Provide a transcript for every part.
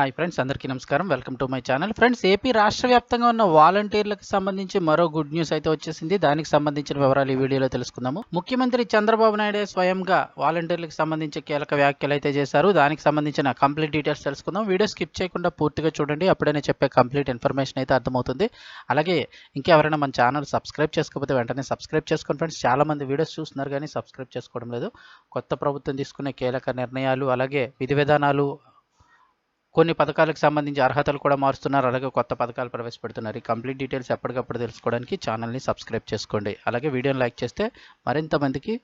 Hi friends అందరికీ నమస్కారం. Welcome to my channel. Friends AP రాష్ట్ర వ్యాప్తంగా ఉన్న వాలంటీర్లకు సంబంధించి మరో గుడ్ న్యూస్ అయితే వచ్చేసింది. దానికి సంబంధించిన వివరాలు ఈ వీడియోలో తెలుసుకుందాము. ముఖ్యమంత్రి చంద్రబాబు నాయుడే స్వయంగా వాలంటీర్లకు సంబంధించి కీలక వ్యాఖ్యలు అయితే చేశారు. దానికి సంబంధించిన కంప్లీట్ డీటెయిల్స్ తెలుసుకుందాం. వీడియో స్కిప్ చేయకుండా పూర్తిగా చూడండి. అప్పుడే చెప్పే కంప్లీట్ ఇన్ఫర్మేషన్ అయితే అర్థమవుతుంది. అలాగే ఇంకెవరైనా మన ఛానల్ సబ్స్క్రైబ్ చేసుకోకపోతే వెంటనే సబ్స్క్రైబ్ చేసుకోండి ఫ్రెండ్స్. చాలా మంది వీడియోస్ చూస్తున్నారు కానీ సబ్స్క్రైబ్ చేసుకోవడం లేదు. కొత్త ప్రభుత్వం తీసుకునే కీలక నిర్ణయాలు అలాగే విధి విధానాలు కొన్ని పథకాలకు సంబంధించి అర్హతలు కూడా మారుస్తున్నారు. అలాగే కొత్త పథకాలు ప్రవేశపెడుతున్నారు. ఈ కంప్లీట్ డీటెయిల్స్ ఎప్పటికప్పుడు తెలుసుకోవడానికి ఛానల్ని సబ్స్క్రైబ్ చేసుకోండి. అలాగే వీడియోని లైక్ చేస్తే మరింత మందికి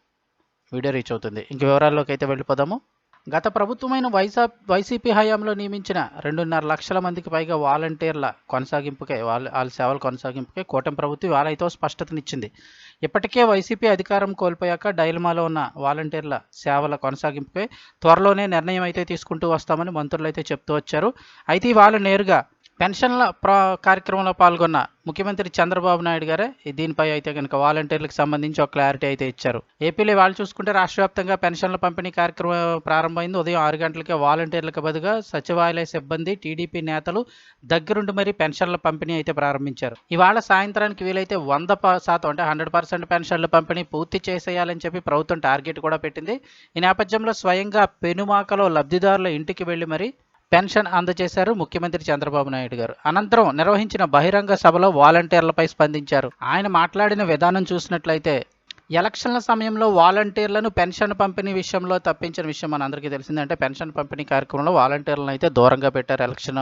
వీడియో రీచ్ అవుతుంది. ఇంక వివరాల్లోకి అయితే వెళ్ళిపోదాము. గత ప్రభుత్వమైన వైసా వైసీపీ హయాంలో నియమించిన రెండున్నర లక్షల మందికి పైగా వాలంటీర్ల కొనసాగింపుకే వాళ్ళ వాళ్ళ సేవల కొనసాగింపుకే కూటమి ప్రభుత్వం వాళ్ళైతే స్పష్టతనిచ్చింది. ఇప్పటికే వైసీపీ అధికారం కోల్పోయాక డైలమాలో ఉన్న వాలంటీర్ల సేవల కొనసాగింపుపై త్వరలోనే నిర్ణయం అయితే తీసుకుంటూ వస్తామని మంత్రులు అయితే చెప్తూ వచ్చారు. అయితే వాళ్ళు నేరుగా పెన్షన్ల ప్రా కార్యక్రమంలో పాల్గొన్న ముఖ్యమంత్రి చంద్రబాబు నాయుడు గారే దీనిపై అయితే కనుక వాలంటీర్లకు సంబంధించి ఒక క్లారిటీ అయితే ఇచ్చారు. ఏపీలో వాళ్ళు చూసుకుంటే రాష్ట్ర వ్యాప్తంగా పెన్షన్ల పంపిణీ కార్యక్రమం ప్రారంభమైంది. ఉదయం ఆరు గంటలకే వాలంటీర్లకు బదులుగా సచివాలయ సిబ్బంది టీడీపీ నేతలు దగ్గరుండి మరి పెన్షన్ల పంపిణీ అయితే ప్రారంభించారు. ఇవాళ సాయంత్రానికి వీలైతే వంద ప- శాతం అంటే హండ్రెడ్ పర్సెంట్ పెన్షన్ల పంపిణీ పూర్తి చేసేయాలని చెప్పి ప్రభుత్వం టార్గెట్ కూడా పెట్టింది. ఈ నేపథ్యంలో స్వయంగా పెనుమాకలో లబ్ధిదారుల ఇంటికి వెళ్ళి మరీ పెన్షన్ అందజేశారు ముఖ్యమంత్రి చంద్రబాబు నాయుడు గారు. అనంతరం నిర్వహించిన బహిరంగ సభలో వాలంటీర్లపై స్పందించారు. ఆయన మాట్లాడిన విధానం చూసినట్లయితే ఎలక్షన్ల సమయంలో వాలంటీర్లను పెన్షన్ పంపిణీ విషయంలో తప్పించిన విషయం మన అందరికీ తెలిసిందే. అంటే పెన్షన్ పంపిణీ కార్యక్రమంలో వాలంటీర్లను అయితే దూరంగా పెట్టారు ఎలక్షన్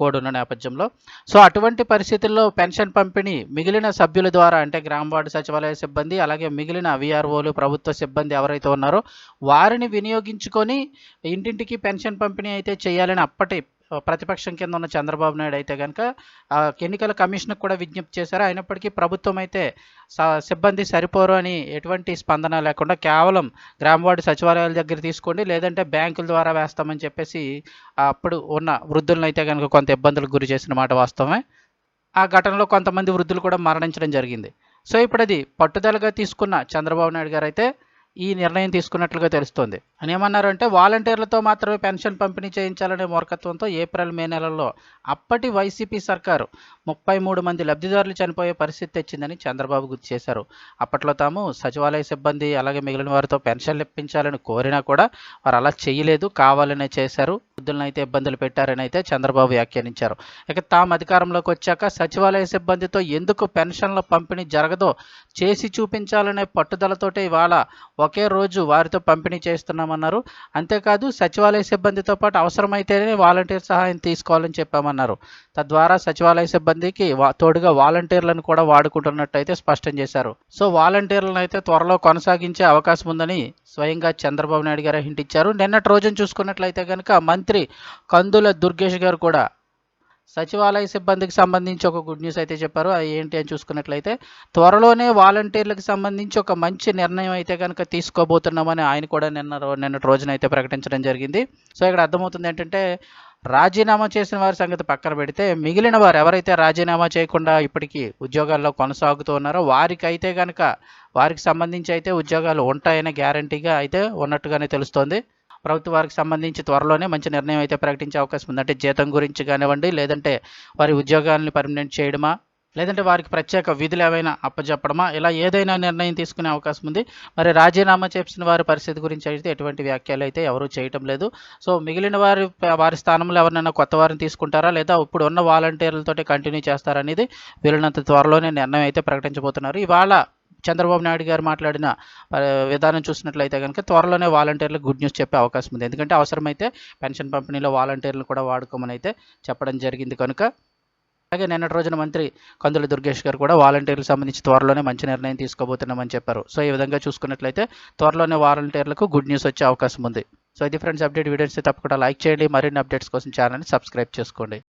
కోడ్ ఉన్న నేపథ్యంలో. సో అటువంటి పరిస్థితుల్లో పెన్షన్ పంపిణీ మిగిలిన సభ్యుల ద్వారా అంటే గ్రామ వార్డు సచివాలయ సిబ్బంది అలాగే మిగిలిన విఆర్ఓలు ప్రభుత్వ సిబ్బంది ఎవరైతే ఉన్నారో వారిని వినియోగించుకొని ఇంటింటికి పెన్షన్ పంపిణీ అయితే చేయాలని అప్పటి ప్రతిపక్షం కింద ఉన్న చంద్రబాబు నాయుడు అయితే కనుక ఎన్నికల కమిషన్కి కూడా విజ్ఞప్తి చేశారు. అయినప్పటికీ ప్రభుత్వం అయితే సిబ్బంది సరిపోరు అని ఎటువంటి స్పందన లేకుండా కేవలం గ్రామ వార్డు సచివాలయాల దగ్గర తీసుకోండి లేదంటే బ్యాంకుల ద్వారా వేస్తామని చెప్పేసి అప్పుడు ఉన్న వృద్ధులను అయితే కనుక కొంత ఇబ్బందులకు గురి చేసిన మాట వాస్తవమే. ఆ ఘటనలో కొంతమంది వృద్ధులు కూడా మరణించడం జరిగింది. సో ఇప్పుడు అది పట్టుదలగా తీసుకున్న చంద్రబాబు నాయుడు గారు అయితే ఈ నిర్ణయం తీసుకున్నట్లుగా తెలుస్తోంది. అని ఏమన్నారు అంటే వాలంటీర్లతో మాత్రమే పెన్షన్ పంపిణీ చేయించాలనే మూర్ఖత్వంతో ఏప్రిల్ మే నెలలో అప్పటి వైసీపీ సర్కారు ముప్పై మూడు మంది లబ్ధిదారులు చనిపోయే పరిస్థితి తెచ్చిందని చంద్రబాబు గుర్తు చేశారు. అప్పట్లో తాము సచివాలయ సిబ్బంది అలాగే మిగిలిన వారితో పెన్షన్లు ఇప్పించాలని కోరినా కూడా వారు అలా చేయలేదు కావాలనే చేశారు. వృద్ధులను అయితే ఇబ్బందులు పెట్టారని అయితే చంద్రబాబు వ్యాఖ్యానించారు. ఇక తాము అధికారంలోకి వచ్చాక సచివాలయ సిబ్బందితో ఎందుకు పెన్షన్ల పంపిణీ జరగదో చేసి చూపించాలనే పట్టుదలతోటే ఇవాళ ఒకే రోజు వారితో పంపిణీ చేస్తున్నామన్నారు. అంతేకాదు సచివాలయ సిబ్బందితో పాటు అవసరమైతేనే వాలంటీర్ సహాయం తీసుకోవాలని చెప్పామన్నారు. తద్వారా సచివాలయ సిబ్బందికి తోడుగా వాలంటీర్లను కూడా వాడుకుంటున్నట్టయితే స్పష్టం చేశారు. సో వాలంటీర్లను అయితే త్వరలో కొనసాగించే అవకాశం ఉందని స్వయంగా చంద్రబాబు నాయుడు గారు హింటిచ్చారు. నిన్నటి రోజును చూసుకున్నట్లయితే కనుక మంత్రి కందుల దుర్గేష్ గారు కూడా సచివాలయ సిబ్బందికి సంబంధించి ఒక గుడ్ న్యూస్ అయితే చెప్పారు. అది ఏంటి అని చూసుకున్నట్లయితే త్వరలోనే వాలంటీర్లకు సంబంధించి ఒక మంచి నిర్ణయం అయితే కనుక తీసుకోబోతున్నామని ఆయన కూడా నిన్న నిన్నటి రోజున అయితే ప్రకటించడం జరిగింది. సో ఇక్కడ అర్థమవుతుంది ఏంటంటే రాజీనామా చేసిన వారి సంగతి పక్కన పెడితే మిగిలిన వారు ఎవరైతే రాజీనామా చేయకుండా ఇప్పటికీ ఉద్యోగాల్లో కొనసాగుతూ ఉన్నారో వారికి అయితే కనుక వారికి సంబంధించి అయితే ఉద్యోగాలు ఉంటాయనే గ్యారంటీగా అయితే ఉన్నట్టుగానే తెలుస్తోంది. ప్రభుత్వ వారికి సంబంధించి త్వరలోనే మంచి నిర్ణయం అయితే ప్రకటించే అవకాశం ఉంది. అంటే జీతం గురించి కానివ్వండి లేదంటే వారి ఉద్యోగాలను పర్మనెంట్ చేయడమా లేదంటే వారికి ప్రత్యేక విధులు ఏవైనా అప్పచెప్పడమా ఇలా ఏదైనా నిర్ణయం తీసుకునే అవకాశం ఉంది. మరి రాజీనామా చేసిన వారి పరిస్థితి గురించి అయితే ఎటువంటి వ్యాఖ్యలు అయితే ఎవరూ చేయటం లేదు. సో మిగిలిన వారి వారి స్థానంలో ఎవరినైనా కొత్త వారిని తీసుకుంటారా లేదా ఇప్పుడు ఉన్న వాలంటీర్లతో కంటిన్యూ చేస్తారా అనేది వీళ్ళనంత త్వరలోనే నిర్ణయం అయితే ప్రకటించబోతున్నారు. ఇవాళ చంద్రబాబు నాయుడు గారు మాట్లాడిన విధానం చూసినట్లయితే కనుక త్వరలోనే వాలంటీర్లకు గుడ్ న్యూస్ చెప్పే అవకాశం ఉంది. ఎందుకంటే అవసరమైతే పెన్షన్ పంపిణీలో వాలంటీర్లు కూడా వాడుకోమని అయితే చెప్పడం జరిగింది కనుక. అలాగే నిన్నటి రోజున మంత్రి కందుల దుర్గేష్ గారు కూడా వాలంటీర్లకు సంబంధించి త్వరలోనే మంచి నిర్ణయం తీసుకోబోతున్నామని చెప్పారు. సో ఈ విధంగా చూసుకున్నట్లయితే త్వరలోనే వాలంటీర్లకు గుడ్ న్యూస్ వచ్చే అవకాశం ఉంది. సో ఇది ఫ్రెండ్స్ అప్డేట్ వీడియోస్ తప్పకుండా లైక్ చేయండి. మరిన్ని అప్డేట్స్ కోసం ఛానల్ని సబ్స్క్రైబ్ చేసుకోండి.